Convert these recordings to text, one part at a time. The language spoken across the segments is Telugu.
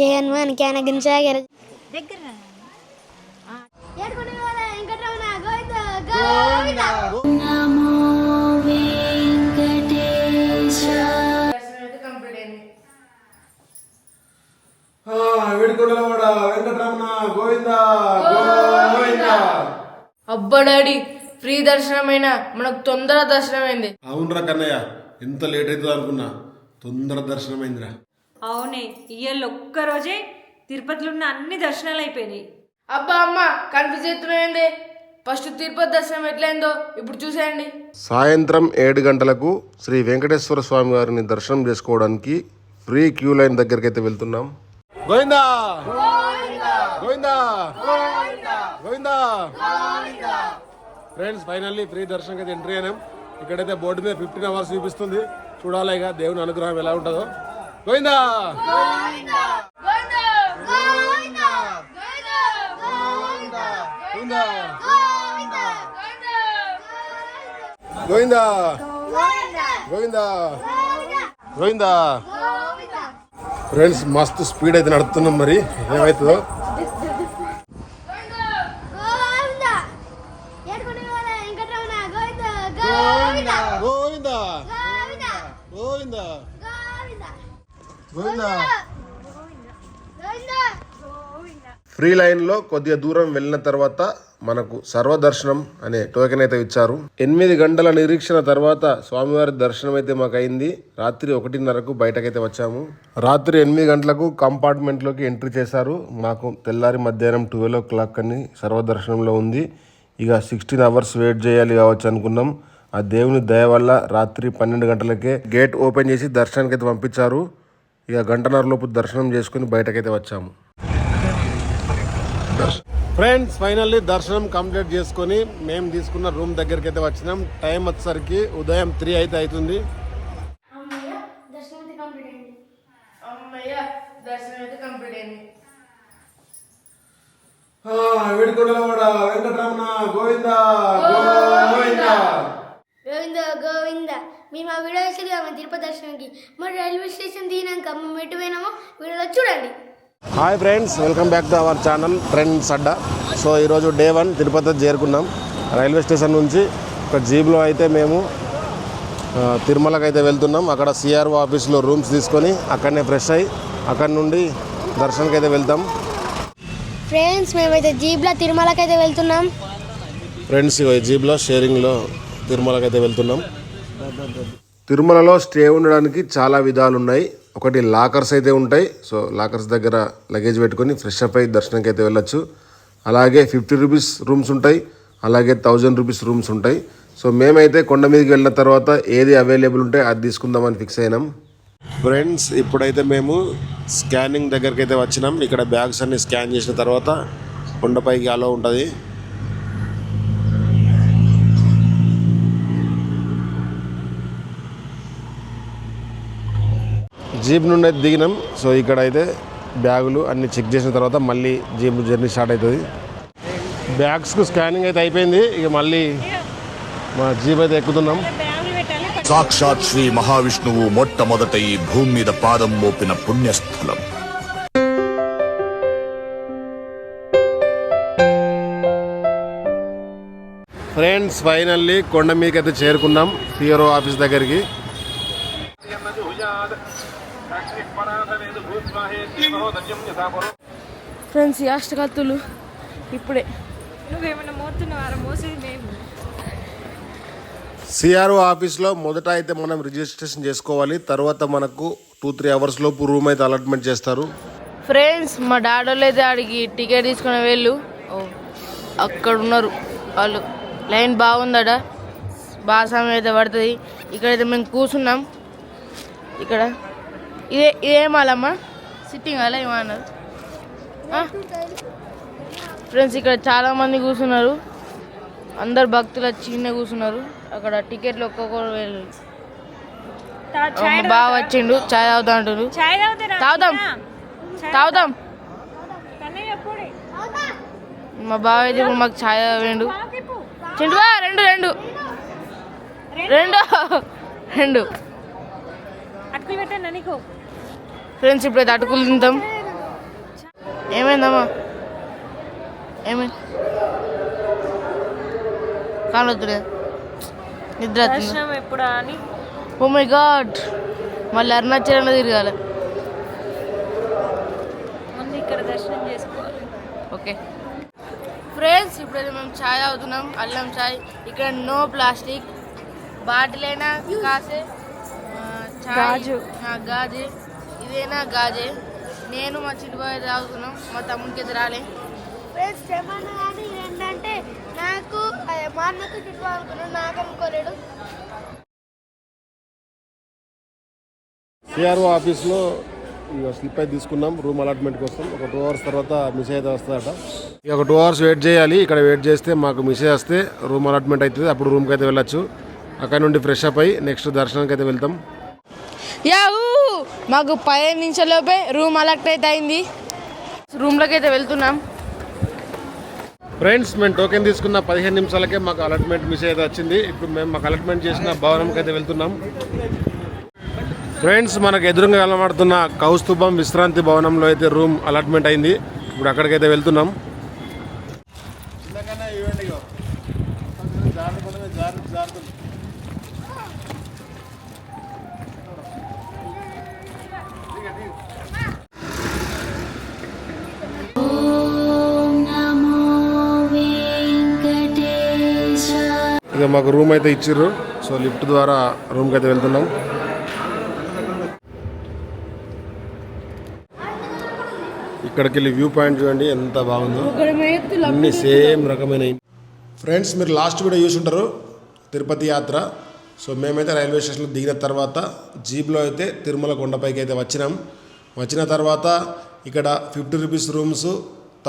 జయ హనుమానికి ఆయన గిరిజాగర దగ్గర వేడుకొండలవాడ వెంకటరమణ గోవింద గోవింద. అబ్బా డాడీ ఫ్రీ దర్శనమైన మనకు తొందర దర్శనమైంది. అవునరా కన్నయ్య ఎంత లేట్ అవుతుంది అనుకున్నా తొందర దర్శనం అయిందిరా అవునే ఇయ్యాల ఒక్కరోజే తిరుపతిలో ఉన్న అన్ని దర్శనాలు అయిపోయినాయి. అబ్బా అమ్మ కన్ఫ్యూజ్ అవుతున్నాయండి ఫస్ట్ తిరుపతి దర్శనం ఎట్లయిందో ఇప్పుడు చూసేయండి. సాయంత్రం ఏడు గంటలకు శ్రీ వెంకటేశ్వర స్వామి వారిని దర్శనం చేసుకోవడానికి ఫ్రీ క్యూ లైన్ దగ్గరికి అయితే వెళ్తున్నాం. Govinda! Govinda! Govinda! Friends finally free దర్శనం అయితే ఎంట్రీ అయినాం. ఇక్కడైతే బోర్డు మీద ఫిఫ్టీన్ అవర్స్ చూపిస్తుంది. చూడాలి ఇక దేవుని అనుగ్రహం ఎలా ఉంటుందో. గోవిందా గోవిందా గోవిందా గోవిందా ఫ్రెండ్స్ మస్తు స్పీడ్ అయితే నడుపుతున్నాం మరి ఏమవుతుందో గోవిందా గోవిందా గోవిందా ఫ్రీ లైన్లో కొద్దిగా దూరం వెళ్ళిన తర్వాత మనకు సర్వదర్శనం అనే టోకెన్ అయితే ఇచ్చారు. ఎనిమిది గంటల నిరీక్షణ తర్వాత స్వామివారి దర్శనం అయితే మాకు అయింది. రాత్రి ఒకటిన్నరకు బయటకైతే వచ్చాము. రాత్రి ఎనిమిది గంటలకు కంపార్ట్మెంట్లోకి ఎంట్రీ చేశారు. మాకు తెల్లారి మధ్యాహ్నం ట్వెల్వ్ ఓ క్లాక్ అని సర్వదర్శనంలో ఉంది. ఇక సిక్స్టీన్ అవర్స్ వెయిట్ చేయాలి కావచ్చు అనుకున్నాం. ఆ దేవుని దయ వల్ల రాత్రి పన్నెండు గంటలకే గేట్ ఓపెన్ చేసి దర్శనానికి అయితే పంపించారు. ఇక గంటన్నర లోపు దర్శనం చేసుకుని బయటకైతే వచ్చాము. ఫ్రెండ్స్ ఫైనల్లీ దర్శనం కంప్లీట్ చేసుకొని మేము తీసుకున్న రూమ్ దగ్గరికి అయితే వచ్చినాం. టైం వచ్చేసరికి ఉదయం త్రీ అయితే అవుతుంది. అమ్మయ్య దర్శనం అయితే కంప్లీట్ అయింది. వేడుకొండలవాడ వెంకటరమణ గోవింద గోవింద గోవింద మేము ఆ వీడియో వేసేది ఆమె తిరుపతి దర్శనానికి మరి రైల్వే స్టేషన్ దిగినాక మేము ఎటు పోయినామో వీడియోలో చూడండి. Hi friends welcome back to our channel trends Adda. So ఈరోజు డే వన్ తిరుపతి చేరుకున్నాం. రైల్వే స్టేషన్ నుంచి ఒక జీప్లో అయితే మేము తిరుమలకి అయితే వెళ్తున్నాం. అక్కడ సిఆర్ఓ ఆఫీస్లో రూమ్స్ తీసుకొని అక్కడనే ఫ్రెష్ అయ్యి అక్కడ నుండి దర్శనానికి అయితే వెళ్తాం. ఫ్రెండ్స్ మేమైతే జీప్లో తిరుమలకి అయితే వెళ్తున్నాం. ఫ్రెండ్స్ జీప్లో షేరింగ్లో తిరుమలకి అయితే వెళ్తున్నాం. తిరుమలలో స్టే ఉండడానికి చాలా విధాలు ఉన్నాయి ఒకటి లాకర్స్ అయితే ఉంటాయి. సో లాకర్స్ దగ్గర లగేజ్ పెట్టుకొని ఫ్రెష్ అప్ అయి దర్శనంకి అయితే వెళ్ళొచ్చు. అలాగే ఫిఫ్టీ రూపీస్ రూమ్స్ ఉంటాయి. అలాగే థౌజండ్ రూపీస్ రూమ్స్ ఉంటాయి. సో మేమైతే కొండ మీదకి వెళ్ళిన తర్వాత ఏది అవైలబుల్ ఉంటే అది తీసుకుందామని ఫిక్స్ అయినాం. ఫ్రెండ్స్ ఇప్పుడైతే మేము స్కానింగ్ దగ్గరికి అయితే వచ్చినాం. ఇక్కడ బ్యాగ్స్ అన్ని స్కాన్ చేసిన తర్వాత కొండపైకి అలో ఉంటుంది. జీప్ నుండి అయితే దిగినాం. సో ఇక్కడ అయితే బ్యాగులు అన్ని చెక్ చేసిన తర్వాత మళ్ళీ జీప్ జర్నీ స్టార్ట్ అవుతుంది. బ్యాగ్స్కు స్కానింగ్ అయితే అయిపోయింది. ఇక మళ్ళీ మా జీప్ అయితే ఎక్కుతున్నాం. సాక్షాత్ శ్రీ మహావిష్ణువు మొట్టమొదట ఈ భూమి మీద పాదం మోపిన పుణ్యస్థలం. ఫ్రెండ్స్ ఫైనల్లీ కొండ మీదకి అయితే చేరుకున్నాం సిఆర్ఓ ఆఫీస్ దగ్గరికి. ఫ్రెండ్స్ ఈ అష్టకత్తులు ఇప్పుడే. మోసేది మేము. సిఆర్ఓ ఆఫీస్లో మొదట అయితే మనం రిజిస్ట్రేషన్ చేసుకోవాలి. తర్వాత మనకు టూ త్రీ అవర్స్ లోపు రూమ్ అయితే అలాట్మెంట్ చేస్తారు. ఫ్రెండ్స్ మా డాడోళ్ళు అయితే ఆడికి టికెట్ తీసుకుని వెళ్ళు. అక్కడ ఉన్నారు వాళ్ళు. లైన్ బాగుందట. బాగా సమయం అయితే పడుతుంది. ఇక్కడైతే మేము కూర్చున్నాం. ఇక్కడ. ఇదే ఇదేమాలమ్మా సిట్టింగ్ అలా ఏమన్నారు ఫ్రెండ్స్ ఇక్కడ చాలా మంది కూర్చున్నారు. అందరు భక్తులు చిన్న కూర్చున్నారు. అక్కడ టికెట్లు ఒక్కొక్కరు వెళ్ళు బాగా వచ్చిండు చాయ్ తాగుతా అంటారు తాగుదాం. ఎప్పుడే మా బావ అయితే ఇప్పుడు మాకు ఛాయ్ పాకిపు చింటుగా రెండు రెండు. రెండు? రెండు. అటుకులు పెట్టాను నీకు? ఫ్రెండ్స్ ఇప్పుడైతే అటుకులు తింటాం. ఏమైందమ్మా? ఏమైంది కానొద్దులే నిద్ర ఎప్పుడా అని? Oh my god! మళ్ళీ అరుణాచలంలో తిరగాలి. ముందు ఇక్కడ దర్శనం చేసుకోవాలి. ఓకే. ఫ్రెండ్స్ ఇప్పుడైతే మేము చాయ్ అవుతున్నాం అల్లం చాయ్. ఇక్కడ నో ప్లాస్టిక్. బాటిల్ అయినా కాసే గాజు. గాజు. ఇదైనా గాజే? నేను మా చిట్టుబాయ్ తాగుతున్నాం మా తమ్ముడికి అయితే రాలే. ఫ్రెండ్స్ ఏమన్నా కానీ ఏంటంటే నాకు మా అన్నకు చుట్టూ అనుకున్నాను నాకు అనుకోలేడు. సిఆర్ఓ ఆఫీస్లో ఇక స్లిప్ అయితే తీసుకున్నాం రూమ్ అలాట్మెంట్ కోసం. ఒక టూ అవర్స్ తర్వాత మెసేజ్ అయితే వస్తుందట. ఇక ఒక టూ అవర్స్ వెయిట్ చేయాలి. ఇక్కడ వెయిట్ చేస్తే మాకు మెసేజ్ వస్తే రూమ్ అలాట్మెంట్ అవుతుంది. అప్పుడు రూమ్కి అయితే వెళ్ళొచ్చు. అక్కడ నుండి ఫ్రెష్ అప్ అయ్యి నెక్స్ట్ దర్శనానికి అయితే వెళ్తాం. యాహూ! మాకు పదిహేను నిమిషాలలోపే రూమ్ అలర్ట్ అయితే అయింది రూమ్లోకి అయితే వెళ్తున్నాం. ఫ్రెండ్స్ మేము టోకెన్ తీసుకున్న పదిహేను నిమిషాలకే మాకు అలాట్మెంట్ మిస్ అయితే వచ్చింది. ఇప్పుడు మేము మాకు అలాట్మెంట్ చేసిన భవనంకి అయితే వెళ్తున్నాం. ఫ్రెండ్స్ మనకు ఎదురుగా కనబడుతున్న కౌస్తుభం విశ్రాంతి భవనంలో అయితే రూమ్ అలాట్మెంట్ అయింది. ఇప్పుడు అక్కడికైతే వెళ్తున్నాం. ఇక మాకు రూమ్ అయితే ఇచ్చిర్రు. సో లిఫ్ట్ ద్వారా రూమ్కి అయితే వెళ్తున్నాం. ఇక్కడికి వెళ్ళి వ్యూ పాయింట్ చూడండి ఎంత బాగుందో. అన్ని సేమ్ రకమైన ఫ్రెండ్స్ మీరు లాస్ట్ వీడియో చూసి ఉంటారు. తిరుపతి యాత్ర. సో మేమైతే రైల్వే స్టేషన్లో దిగిన తర్వాత జీప్లో అయితే తిరుమల కొండపైకి అయితే వచ్చినాం. వచ్చిన తర్వాత ఇక్కడ fifty rupees rooms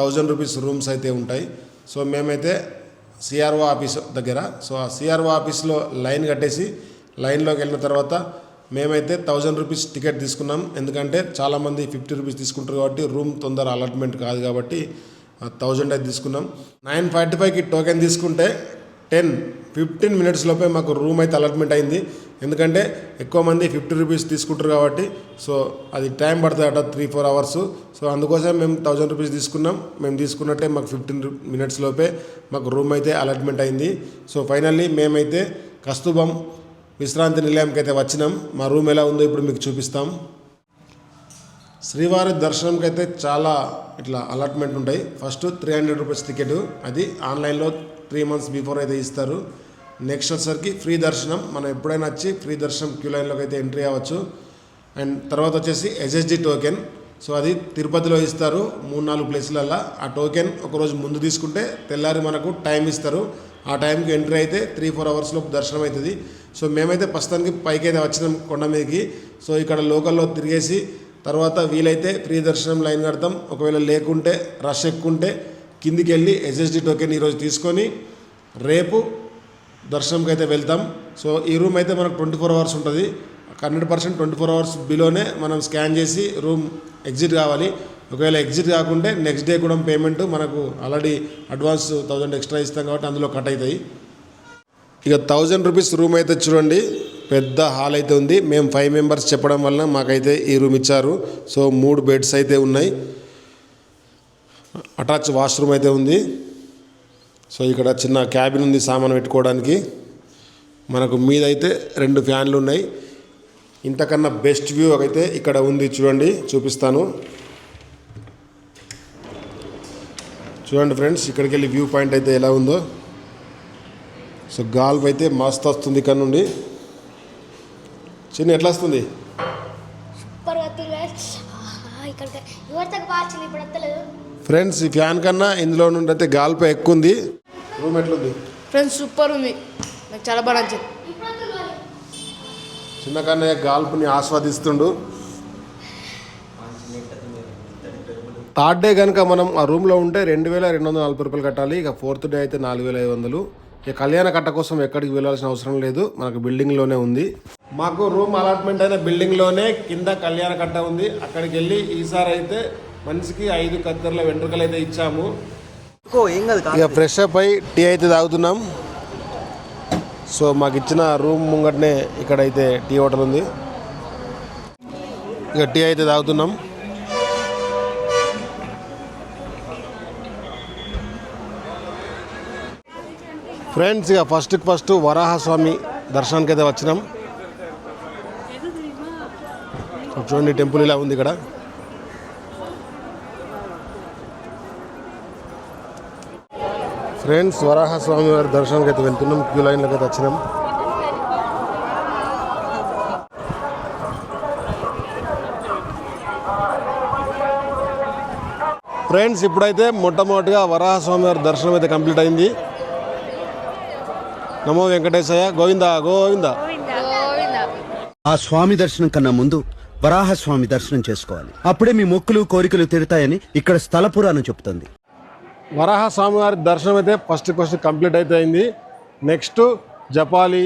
thousand rupees rooms అయితే ఉంటాయి. సో మేమైతే సిఆర్ఓ ఆఫీస్ దగ్గర. సో ఆ సిఆర్ఓ ఆఫీస్లో లైన్ కట్టేసి లైన్లోకి వెళ్ళిన తర్వాత మేమైతే థౌజండ్ రూపీస్ టికెట్ తీసుకున్నాం. ఎందుకంటే చాలామంది ఫిఫ్టీ రూపీస్ తీసుకుంటారు కాబట్టి రూమ్ తొందర అలాట్మెంట్ కాదు కాబట్టి థౌజండ్ అయితే తీసుకున్నాం. నైన్ ఫార్టీ ఫైవ్కి టోకెన్ తీసుకుంటే టెన్ ఫిఫ్టీన్ మినిట్స్ లోపే మాకు రూమ్ అయితే అలాట్మెంట్ అయింది. ఎందుకంటే ఎక్కువ మంది ఫిఫ్టీ రూపీస్ తీసుకుంటారు కాబట్టి సో అది టైం పడుతుంది అట త్రీ ఫోర్ అవర్స్ సో అందుకోసం మేము థౌజండ్ రూపీస్ తీసుకున్నాం. మేము తీసుకున్నట్టే మాకు ఫిఫ్టీన్ మినిట్స్ లోపే మాకు రూమ్ అయితే అలాట్మెంట్ అయింది. సో ఫైనల్లీ మేమైతే కస్తూబం విశ్రాంతి నిలయంకి అయితే వచ్చినాం. మా రూమ్ ఎలా ఉందో ఇప్పుడు మీకు చూపిస్తాం. శ్రీవారి దర్శనంకి అయితే చాలా ఇట్లా అలాట్మెంట్ ఉంటాయి. First three hundred rupees ticket అది ఆన్లైన్లో త్రీ మంత్స్ బిఫోర్ అయితే ఇస్తారు. నెక్స్ట్ వచ్చేసరికి ఫ్రీ దర్శనం. మనం ఎప్పుడైనా వచ్చి ఫ్రీ దర్శనం క్యూ లైన్లోకి అయితే ఎంట్రీ అవ్వచ్చు. అండ్ తర్వాత వచ్చేసి ఎస్ఎస్డి టోకెన్ సో అది తిరుపతిలో ఇస్తారు మూడు నాలుగు ప్లేసులల్లో. ఆ టోకెన్ ఒకరోజు ముందు తీసుకుంటే తెల్లారి మనకు టైం ఇస్తారు. ఆ టైంకి ఎంట్రీ అయితే త్రీ ఫోర్ అవర్స్లో దర్శనం అవుతుంది. సో మేమైతే ప్రస్తుతానికి పైకి అయితే వచ్చినాం కొండ మీదకి. సో ఇక్కడ లోకల్లో తిరిగేసి తర్వాత వీలైతే ఫ్రీ దర్శనం లైన్ కడతాం. ఒకవేళ లేకుంటే రష్ ఎక్కువ ఉంటే కిందికి వెళ్ళి ఎస్ఎస్డి టోకెన్ ఈరోజు తీసుకొని రేపు దర్శనంకి అయితే వెళ్తాం. సో ఈ రూమ్ అయితే మనకు ట్వంటీ ఫోర్ అవర్స్ ఉంటుంది. Hundred percent twenty four hours బిలోనే మనం స్కాన్ చేసి రూమ్ ఎగ్జిట్ కావాలి. ఒకవేళ ఎగ్జిట్ కాకుంటే నెక్స్ట్ డే కూడా పేమెంట్ మనకు ఆల్రెడీ అడ్వాన్స్ థౌజండ్ ఎక్స్ట్రా ఇస్తాం కాబట్టి అందులో కట్ అవుతాయి. ఇక థౌజండ్ రూపీస్ రూమ్ అయితే చూడండి. పెద్ద హాల్ అయితే ఉంది. మేము ఫైవ్ మెంబర్స్ చెప్పడం వలన మాకైతే ఈ రూమ్ ఇచ్చారు. సో మూడు బెడ్స్ అయితే ఉన్నాయి. అటాచ్ వాష్రూమ్ అయితే ఉంది. సో ఇక్కడ చిన్న క్యాబిన్ ఉంది సామాన్ పెట్టుకోవడానికి. మనకు మీదైతే రెండు ఫ్యాన్లు ఉన్నాయి. ఇంతకన్నా బెస్ట్ వ్యూ అయితే ఇక్కడ ఉంది చూడండి చూపిస్తాను. చూడండి ఫ్రెండ్స్ ఇక్కడికి వెళ్ళి వ్యూ పాయింట్ అయితే ఎలా ఉందో. సో గాల్ఫ్ అయితే మస్తు వస్తుంది ఇక్కడ నుండి. చిన్న ఎట్లా వస్తుంది? సూపర్ ఫ్రెండ్స్ ఈ ఫ్యాన్ కన్నా ఇందులో నుండి అయితే గాల్ప ఎక్కువ ఉంది రూమ్ ఎట్లుంది? ఫ్రెండ్స్ సూపర్ ఉంది. నాకు చాలా బాగా నచ్చింది. చిన్న కన్నయ్య గాల్పుని ఆస్వాదిస్తుండు. థర్డ్ డే కనుక మనం ఆ రూమ్లో ఉంటే రెండు వేల రెండు వందల నలభై రూపాయలు కట్టాలి. ఇక ఫోర్త్ డే అయితే నాలుగు వేల ఐదు వందలు. ఇక కళ్యాణ కట్ట కోసం ఎక్కడికి వెళ్ళాల్సిన అవసరం లేదు. మనకు బిల్డింగ్లోనే ఉంది. మాకు రూమ్ అలాట్మెంట్ అయిన బిల్డింగ్లోనే కింద కళ్యాణ కట్ట ఉంది. అక్కడికి వెళ్ళి ఈసారి అయితే మనిషికి ఐదు కద్దర్ల వెంట్రుకలు అయితే ఇచ్చాము. ఇక ఫ్రెష్ అప్ అయి టీ అయితే తాగుతున్నాం. సో మాకు ఇచ్చిన రూమ్ ముంగటనే ఇక్కడైతే టీ హోటల్ ఉంది. ఇక టీ అయితే తాగుతున్నాం. ఫ్రెండ్స్ ఇక ఫస్ట్ ఫస్ట్ వరాహస్వామి దర్శనానికి అయితే వచ్చినాం. చూడండి టెంపుల్ ఇలా ఉంది ఇక్కడ. ఫ్రెండ్స్ వరాహస్వామి వారి దర్శనానికి అయితే వెళ్తున్నాం. క్యూ లైన్లోకి అయితే వచ్చినాం. ఫ్రెండ్స్ ఇప్పుడైతే మొట్టమొదటిగా వరాహస్వామి వారి దర్శనం అయితే కంప్లీట్ అయింది. నమో వెంకటేశయ్య. గోవింద గోవింద. ఆ స్వామి దర్శనం కన్నా ముందు వరాహస్వామి దర్శనం చేసుకోవాలి. అప్పుడే మీ మొక్కులు కోరికలు తీరుతాయని ఇక్కడ స్థల పురాణం చెప్తుంది. వరాహ స్వామివారి దర్శనం అయితే ఫస్ట్ ఫస్ట్ కంప్లీట్ అయితే అయింది. నెక్స్ట్ జపాలి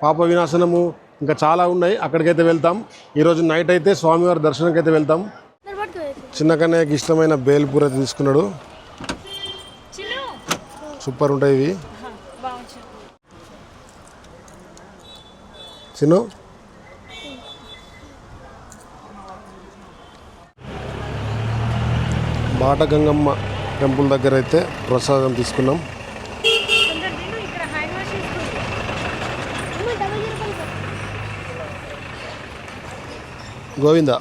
పాప వినాశనము ఇంకా చాలా ఉన్నాయి. అక్కడికైతే వెళ్తాం. ఈరోజు నైట్ అయితే స్వామివారి దర్శనంకి అయితే వెళ్తాం. చిన్న కన్నయ్యకి ఇష్టమైన బేల్పూర్ అయితే తీసుకున్నాడు సూపర్ ఉంటాయి ఇవి. చిన్ను. బాట గంగమ్మ టెంపుల్ దగ్గర అయితే ప్రసాదం తీసుకున్నాం. గోవింద?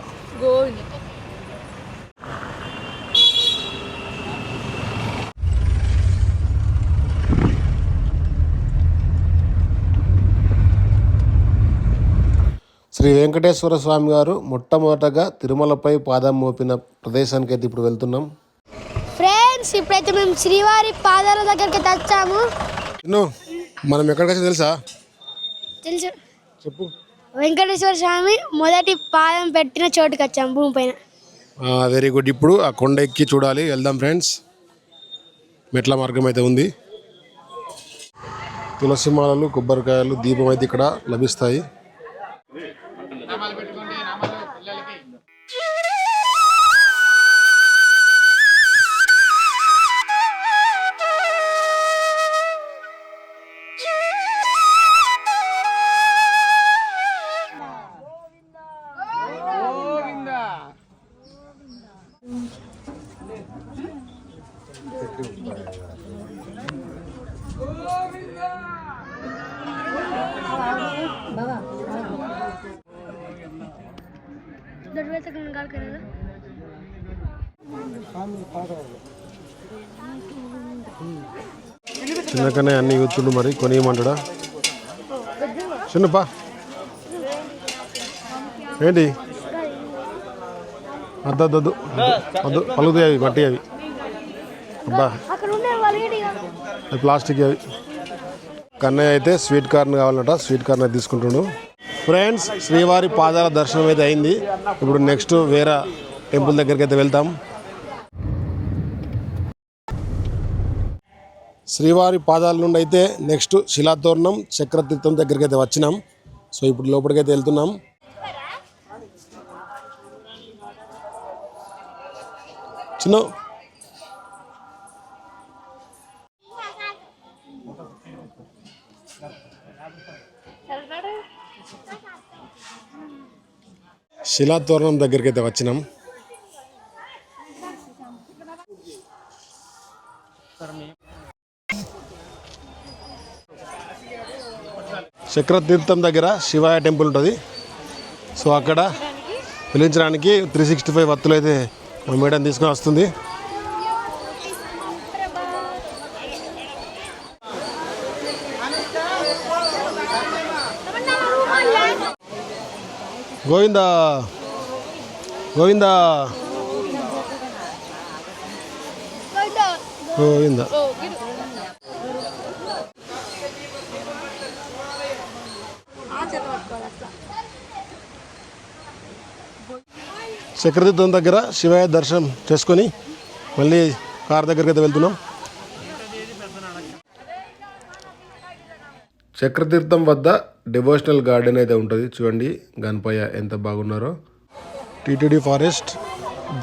శ్రీ వెంకటేశ్వర స్వామి గారు మొట్టమొదటగా తిరుమలపై పాదం మోపిన ప్రదేశానికి అయితే ఇప్పుడు వెళ్తున్నాం. ఫ్రెండ్స్ ఇప్పుడైతే మేము శ్రీవారి పాదాల దగ్గరికి చిన్ను మనం ఎక్కడికి తెలుసా? తెలుసు. చెప్పు. వెంకటేశ్వర స్వామి మొదటి పాదం పెట్టిన చోటుకి వచ్చాము భూమి పైన. వెరీ గుడ్ ఇప్పుడు ఆ కొండ ఎక్కి చూడాలి వెళ్దాం ఫ్రెండ్స్. మెట్ల మార్గం అయితే ఉంది. తులసి మాలలు కొబ్బరికాయలు దీపం అయితే ఇక్కడ లభిస్తాయి. అన్ని మరి కొనియమంటాడా? చిన్నపా. ఏంటి? అద్దద్దు వద్దు పలుగుతాయి అవి మట్టి అవి. అబ్బా. అది ప్లాస్టిక్ అవి. కన్నయ్య అయితే స్వీట్ కార్న్ కావాలంట స్వీట్ కార్న్ అయితే తీసుకుంటుండు. ఫ్రెండ్స్ శ్రీవారి పాదాల దర్శనం అయితే అయింది. ఇప్పుడు నెక్స్ట్ వేరే టెంపుల్ దగ్గరికి అయితే వెళ్తాం. శ్రీవారి పాదాల నుండి అయితే నెక్స్ట్ శిలాతోరణం చక్రతీర్థం దగ్గరికి అయితే వచ్చినాం. సో ఇప్పుడు లోపలికైతే వెళ్తున్నాం. చిన్న. శిలాతోరణం దగ్గరికి అయితే వచ్చినాం. చక్రతీర్థం దగ్గర శివాయ టెంపుల్ ఉంటుంది. సో అక్కడ పిలించడానికి త్రీ సిక్స్టీ ఫైవ్ వత్తులు అయితే మా మేడం తీసుకొని వస్తుంది. గోవిందా గోవిందా. గోవిందా. చక్రతీర్థం దగ్గర శివయ్య దర్శనం చేసుకొని మళ్ళీ కార్ దగ్గరికి అయితే వెళ్తున్నాం. చక్రతీర్థం వద్ద డివోషనల్ గార్డెన్ అయితే ఉంటుంది. చూడండి గణపయ్య ఎంత బాగున్నారో. టీటీడీ ఫారెస్ట్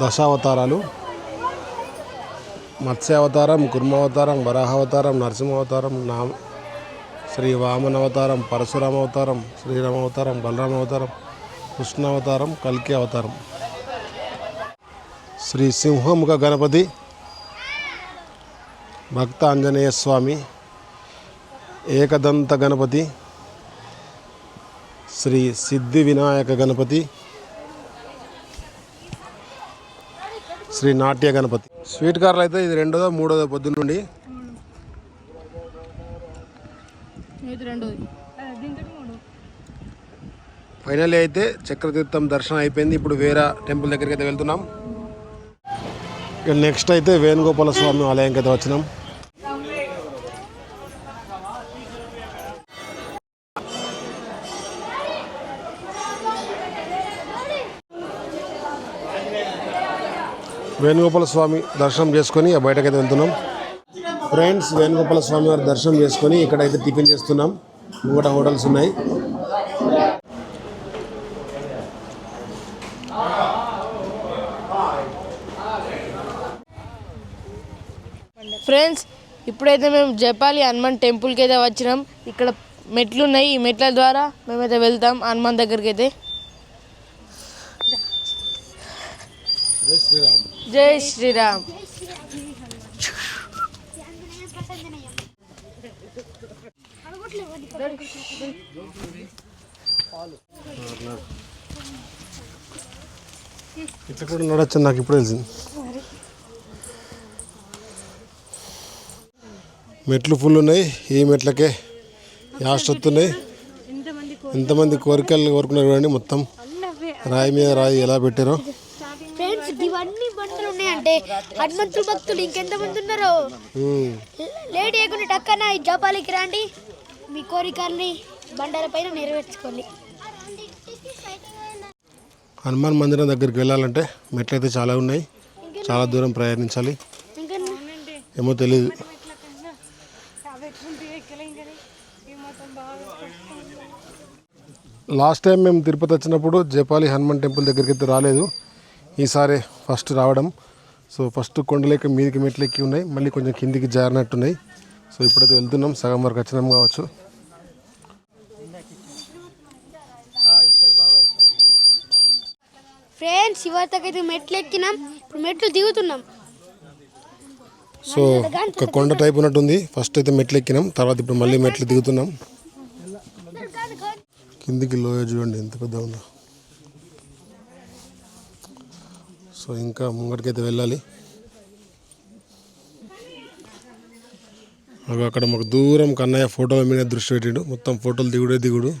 దశావతారాలు. మత్స్యావతారం కుర్మావతారం వరాహావతారం నరసింహావతారం నా శ్రీ వామన అవతారం పరశురామ అవతారం శ్రీరామ అవతారం బలరామ అవతారం కృష్ణావతారం కల్కి అవతారం. శ్రీ సింహముఖ గణపతి భక్త ఆంజనేయ స్వామి ఏకదంత గణపతి శ్రీ సిద్ధి వినాయక గణపతి శ్రీ నాట్య గణపతి. స్వీట్ కార్లు అయితే ఇది రెండోదో మూడోదో ఫైనల్ అయితే చక్రతీర్థం దర్శనం అయిపోయింది. ఇప్పుడు వేరే టెంపుల్ దగ్గరికి అయితే వెళ్తున్నాం. నెక్స్ట్ అయితే వేణుగోపాల స్వామి ఆలయంకి అయితే వచ్చినాం. వేణుగోపాల స్వామి దర్శనం చేసుకొని బయటకైతే వెళ్తున్నాం. ఫ్రెండ్స్ వేణుగోపాల స్వామి వారి దర్శనం చేసుకొని ఇక్కడైతే టిఫిన్ చేస్తున్నాం. ముంగట హోటల్స్ ఉన్నాయి. ఫ్రెండ్స్ ఇప్పుడైతే మేము జపాలి హనుమాన్ టెంపుల్కి అయితే వచ్చినాం. ఇక్కడ మెట్లు ఉన్నాయి ఈ మెట్ల ద్వారా మేమైతే వెళ్తాం హనుమాన్ దగ్గరికి అయితే. జై శ్రీరామ్. ఇట్లా కూడా నడచ్చు నాకు ఇప్పుడు తెలిసింది. మెట్లు ఫుల్ ఉన్నాయి ఈ మెట్లకే యాస్ట్ వస్తున్నాయి ఎంతమంది కోరికలు కోరుకున్నారు చూడండి మొత్తం రాయి మీద రాయి ఎలా పెట్టారో. ఫ్రెండ్స్ ఇవన్నీ బండలు ఉన్నాయంటే హనుమంతులు భక్తులు ఇంకెంతమంది ఉన్నారో. లేట్ చేయకుండా టక్కన ఈ జపాలికి రండి. మీ కోరికల్ని బండలపైన నెరవేర్చుకోండి. హనుమాన్ మందిరం దగ్గరికి వెళ్ళాలంటే మెట్లు అయితే చాలా ఉన్నాయి. చాలా దూరం ప్రయాణించాలి. ఏమో తెలియదు లాస్ట్ టైం మేము తిరుపతి వచ్చినప్పుడు జపాలి హనుమాన్ టెంపుల్ దగ్గరికి అయితే రాలేదు. ఈసారి ఫస్ట్ రావడం. సో ఫస్ట్ కొండలేక మీదికి మెట్లెక్కి ఉన్నాయి. మళ్ళీ కొంచెం కిందికి జారినట్టున్నాయి. సో ఇప్పుడైతే వెళ్తున్నాం. సగం వరకు వచ్చినాం కావచ్చు. ఫ్రెండ్స్ ఇవతకైతే మెట్లు ఎక్కినాం ఇప్పుడు మెట్లు దిగుతున్నాం. సో ఒక కొండ టైప్ ఉన్నట్టుంది. ఫస్ట్ అయితే మెట్లు ఎక్కినాం తర్వాత ఇప్పుడు మళ్ళీ మెట్లు దిగుతున్నాం. కిందికి లోయ చూడండి ఎంత పెద్ద ఉందో. సో ఇంకా ముంగటికైతే వెళ్ళాలి. అక్కడ మాకు దూరం కన్నయ్య ఫోటోల మీద దృష్టి పెట్టిండు. మొత్తం ఫోటోలు దిగుడే దిగుడు.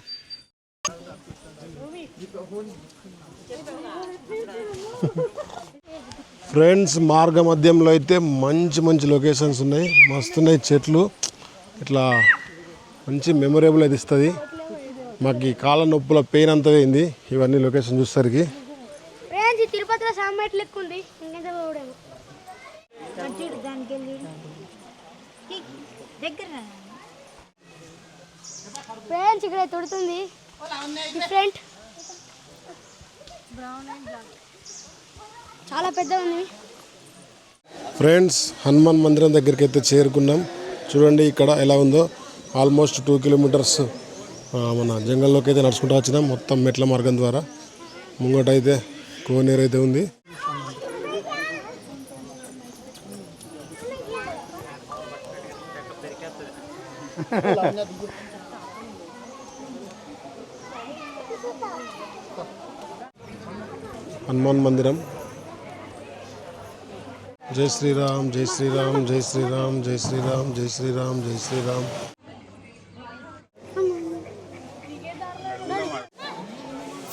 ఫ్రెండ్స్ మార్గ మధ్యంలో అయితే మంచి మంచి లొకేషన్స్ ఉన్నాయి. మస్తున్నాయి చెట్లు. ఇట్లా మంచి మెమొరబుల్ అది ఇస్తుంది. మాకు ఈ కాళ్ళ నొప్పుల పెయిన్ అంతా పోయింది ఇవన్నీ లొకేషన్ చూసేసరికి. ఫ్రెండ్స్ ఈ తిరుపతిలో సామ్ మెట్లు ఎక్కువ ఉంది. ఇంకెంత పోవడేమో. దానికి వెళ్ళి దగ్గర ఫ్రెండ్స్ ఇక్కడ తొడుతుంది డిఫరెంట్ చాలా పెద్ద ఉంది ఫ్రెండ్స్ హనుమాన్ మందిరం దగ్గరికి అయితే చేరుకున్నాం. చూడండి ఇక్కడ ఎలా ఉందో. ఆల్మోస్ట్ టూ కిలోమీటర్స్ మన జంగల్లోకి అయితే నడుచుకుంటూ వచ్చినాం. మొత్తం మెట్ల మార్గం ద్వారా. ముంగట అయితే కోనేరు అయితే ఉంది. హనుమాన్ మందిరం. జై శ్రీరామ్ జై శ్రీరామ్ జై శ్రీరామ్ జై శ్రీరామ్ జై శ్రీరామ్ జై శ్రీరామ్.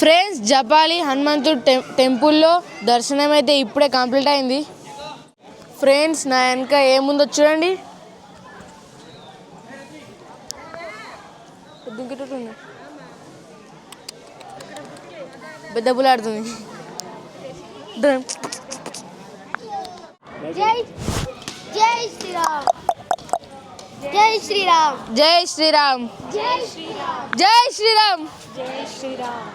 ఫ్రెండ్స్ జపాలి హనుమంతుడు టెం టెంపుల్లో దర్శనం అయితే ఇప్పుడే కంప్లీట్ అయింది. ఫ్రెండ్స్ నా వెనక ఏముందో చూడండి. పెద్ద ఉంది. పెద్ద పులాడుతుంది జై జై శ్రీరామ్. జై శ్రీరామ్. జై శ్రీరామ్. జై శ్రీరామ్. జై శ్రీరామ్.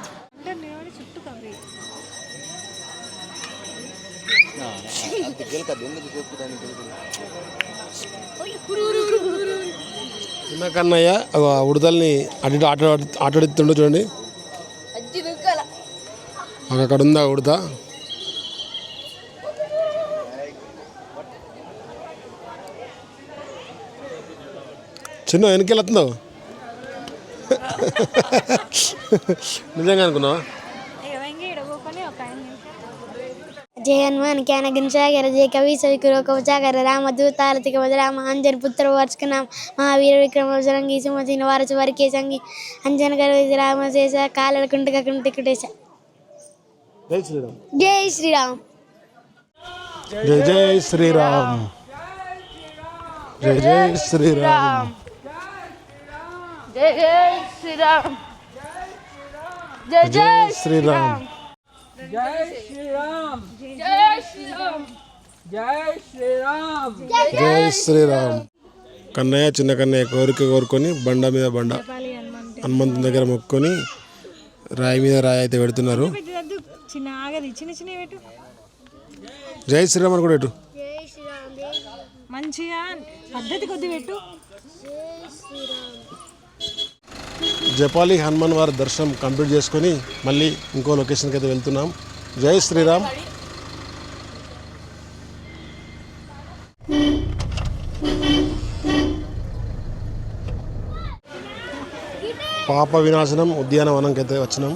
ఉడతల్ని అటు ఆట ఆటడిస్తుండో చూడండి. అక్కడ ఉందా ఉడత? చిన్న వెనకెళ్తున్నావు? నిజంగా అనుకున్నావా? జయ హనుమాన్ జ్ఞాన గిరిసాగర జయ కవి సవికురో కవచాగర రామ దూతారతిక రామ అంజన్ పుత్ర వర్షకనామ మహావీర విక్రమ వజరంగి సుమతి వారసు వరికే సంగి అంజన గర రామ శేష కాలల కుంటక కుంటికుటేశ జై శ్రీరామ్. జై శ్రీరామ్. జై జై శ్రీరామ్. జై జై శ్రీరామ్. జై జై శ్రీరామ్. జై జై శ్రీరామ్. జై శ్రీరామ్. కన్నయ్య చిన్న కన్నయ్య కోరిక కోరుకొని బండ మీద బండ హనుమంతుని దగ్గర మొక్కుకొని రాయి మీద రాయి అయితే పెడుతున్నారు. చిన్న ఆగది చిన్న చిన్న పెట్టు. జై శ్రీరామ్. అని కూడా ఇటు మంచిగా పద్ధతి కొద్ది పెట్టు. జపాలి హనుమాన్ వారి దర్శనం కంప్లీట్ చేసుకొని మళ్ళీ ఇంకో లొకేషన్కి అయితే వెళ్తున్నాం. జై శ్రీరామ్. పాప వినాశనం ఉద్యానవనంకి అయితే వచ్చినాం.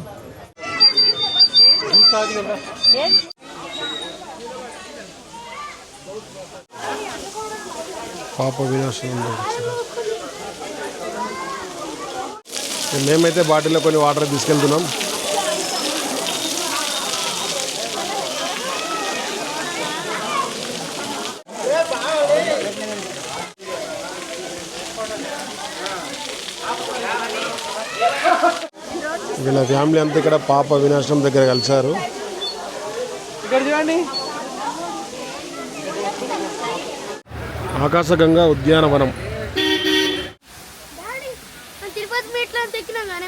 పాప వినాశనం. మేమైతే బాటిల్లో కొన్ని వాటర్ తీసుకెళ్తున్నాం. వీళ్ళ ఫ్యామిలీ అంతా ఇక్కడ పాప వినాశనం దగ్గర కలిశారు. ఆకాశగంగా ఉద్యానవనం తిరుపతి మెట్లు అంత ఎక్కినాం కానీ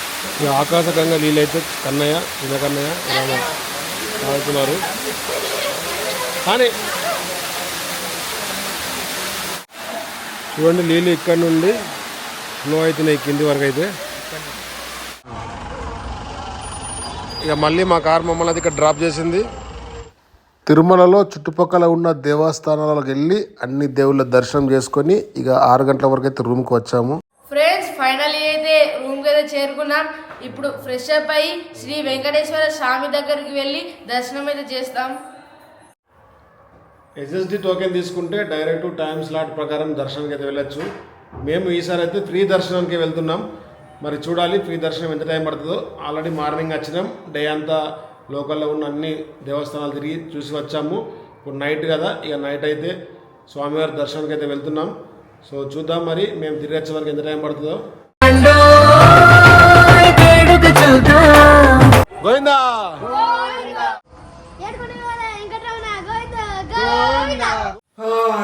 ఇక ఆకాశగంగా నీళ్ళైతే కన్నయ్య చిన్న కన్నయ్య ఇలా తాగుతున్నారు. కానీ చూడండి నీళ్ళు ఇక్కడ నుండి స్లో అవుతున్నాయి కింది వరకు అయితే. ఇక మళ్ళీ మా కార్ మమ్మల్ని ఇక్కడ డ్రాప్ చేసింది. తిరుమలలో చుట్టుపక్కల ఉన్న దేవస్థానాలకు వెళ్ళి అన్ని దేవుళ్ళ దర్శనం చేసుకొని ఇక ఆరు గంటల వరకు అయితే రూమ్కి వచ్చాము. ఫ్రెండ్స్ ఫైనల్ అయితే రూమ్కి అయితే చేరుకున్నాం. ఇప్పుడు ఫ్రెష్ అప్ అయి శ్రీ వెంకటేశ్వర స్వామి దగ్గరికి వెళ్ళి దర్శనం అయితే చేస్తాం. ఎస్ఎస్డి టోకెన్ తీసుకుంటే డైరెక్ట్ టైం స్లాట్ ప్రకారం దర్శనానికి అయితే వెళ్ళొచ్చు. మేము ఈసారి అయితే ఫ్రీ దర్శనానికి వెళ్తున్నాం. మరి చూడాలి ఫ్రీ దర్శనం ఎంత టైం పడుతుందో. ఆల్రెడీ మార్నింగ్ వచ్చినాం. డే అంతా లోకల్లో ఉన్న అన్ని దేవస్థానాలు తిరిగి చూసి వచ్చాము. ఇప్పుడు నైట్ కదా. ఇక నైట్ అయితే స్వామివారి దర్శనానికి అయితే వెళ్తున్నాం. సో చూద్దాం మరి మేము తిరిగి వచ్చే వరకు ఎంత టైం పడుతుందో. గోవిందా. ఏడుకొండలవాడ వెంకటరమణ గోవింద గోవింద.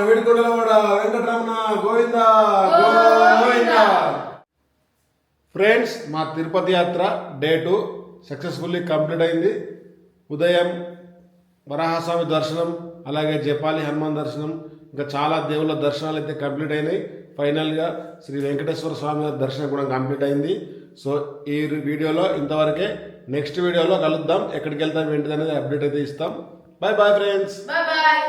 వేడుకొండలవాడ వెంకటరమణ గోవింద గోవింద. ఫ్రెండ్స్ మా తిరుపతి యాత్ర డే టూ సక్సెస్ఫుల్లీ కంప్లీట్ అయింది. ఉదయం వరాహస్వామి దర్శనం అలాగే జపాలి హనుమాన్ దర్శనం ఇంకా చాలా దేవుళ్ళ దర్శనాలు అయితే కంప్లీట్ అయినాయి. ఫైనల్గా శ్రీ వెంకటేశ్వర స్వామి దర్శనం కూడా కంప్లీట్ అయింది. సో ఈ వీడియోలో ఇంతవరకే నెక్స్ట్ వీడియోలో కలుద్దాం. ఎక్కడికి వెళ్తాం ఏంటిది అనేది అప్డేట్ అయితే ఇస్తాం. Bye bye friends bye bye